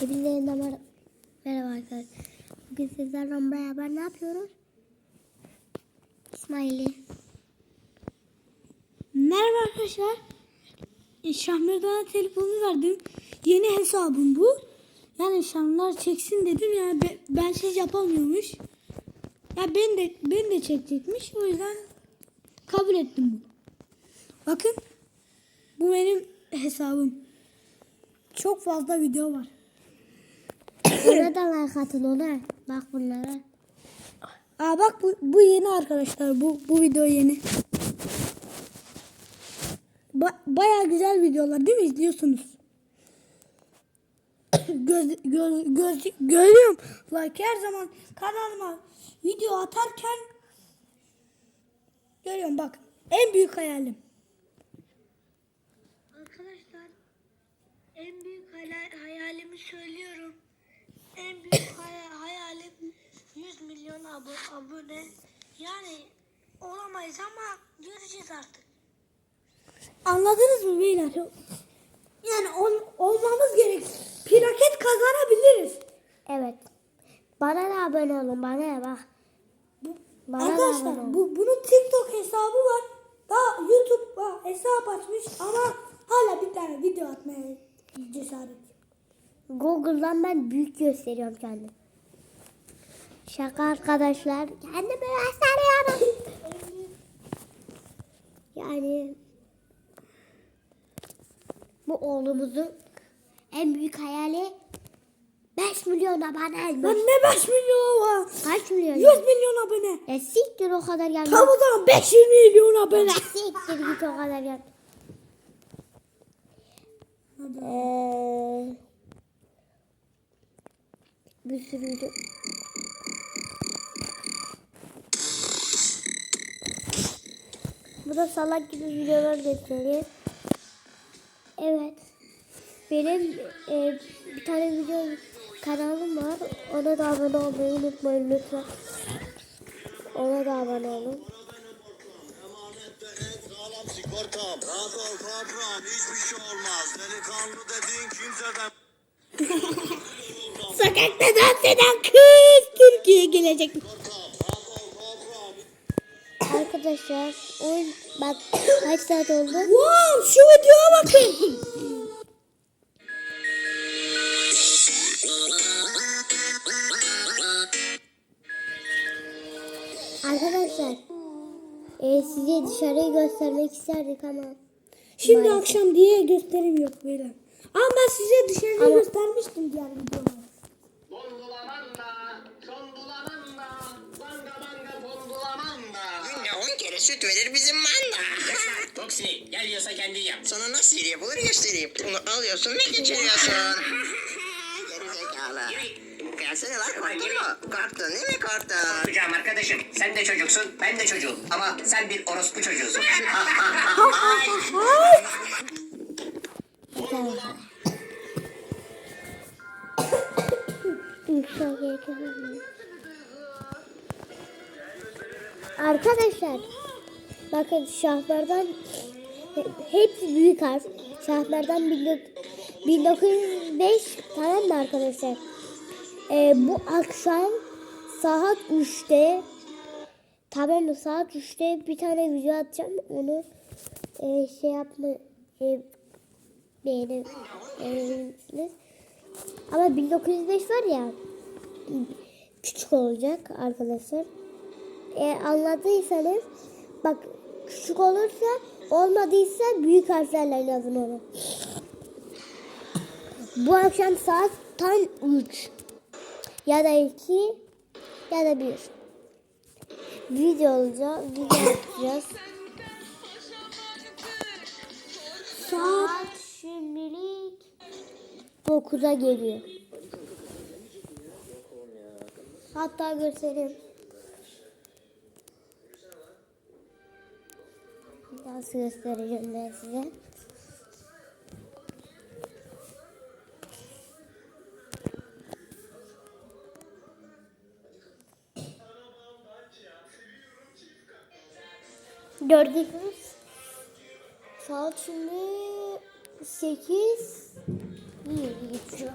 Hepinize yeniden mer- merhaba arkadaşlar. Bugün sizlerle beraber ne yapıyoruz? İsmail'i. Merhaba arkadaşlar. Şahmerdan'a telefonu verdim. Yeni hesabım bu. Yani Şamlar çeksin dedim ya ben, bensiz yapamıyormuş. Ya ben de ben de çekecekmiş. O yüzden kabul ettim bunu. Bakın bu benim hesabım. Çok fazla video var. Ona da like atın ona. Bak bunlara. Aa bak bu, bu yeni arkadaşlar. Bu bu video yeni. Ba- Baya güzel videolar değil mi izliyorsunuz? göz, göz, göz, görüyorum. Like her zaman kanalıma video atarken görüyorum bak. En büyük hayalim. Arkadaşlar en büyük hayalimi söylüyorum. En büyük hay- hayalim 100 milyon abo- abone. Yani olamayız ama göreceğiz artık. Anladınız mı beyler? Yani ol- olmamız gerek. Plaket kazanabiliriz. Evet. Bana da abone olun. Bana da bak. Bana da abone Arkadaşlar olun. bu bunun TikTok hesabı var. Daha YouTube'a hesap açmış ama hala bir tane video atmaya cesaret. Google'dan ben büyük gösteriyorum kendim. Şaka arkadaşlar. Kendimi gösteriyorum. yani bu oğlumuzun en büyük hayali 5 milyon abone olmak. ne 5 milyon var? Kaç milyon? 100 milyon abone. Ya siktir o kadar gelmez. Tam o zaman 500 milyon abone. Siktir git o kadar gel. Ee, bir sürü video. Bu da salak gibi videolar gösteriyor. Evet. Benim e, bir tane video kanalım var. Ona da abone olmayı unutmayın lütfen. Ona da abone olun. Sigortam. Rahat ol patron hiçbir şey olmaz. Delikanlı dediğin kimseden Sokakta dans eden kız Türkiye gelecek. Arkadaşlar oyun bak kaç saat oldu? Wow şu videoya bakın. Arkadaşlar e, size dışarıyı göstermek isterdik ama Şimdi Maalesef. akşam diye gösterim yok böyle. Ama ben size dışarıda Ama- göstermiştim diğer videoda. Bondulamanda, sondulamanda, banga banga bondulamanda. Günde 10 kere süt verir bizim manda. Toksini, gel yiyorsa kendin yap. Sana nasıl yapılır göstereyim. Bunu alıyorsun ve geçiriyorsun. Geri zekalı. Gelsene lan korktun mu? Korktun değil mi korktun? Hocam arkadaşım, sen de çocuksun, ben de çocuğum. Ama sen bir orospu çocuğusun. Arkadaşlar bakın şahlardan hepsi büyük harf. Şahlardan 1905 tamam mı arkadaşlar? Ee, bu akşam saat 3'te tamam mı saat 3'te bir tane video atacağım. Onu e, şey yapma e, beğenir, beğenirsiniz. Ama 1905 var ya küçük olacak arkadaşlar. E, anladıysanız bak küçük olursa olmadıysa büyük harflerle yazın onu. Bu akşam saat tam 3 ya da 2 ya da 1 video olacak. Video yapacağız. Saat şimdilik 9'a geliyor. Hatta göstereyim. Nasıl göstereceğim ben size. Gördünüz. Saat şimdi 8 20 geçiyor.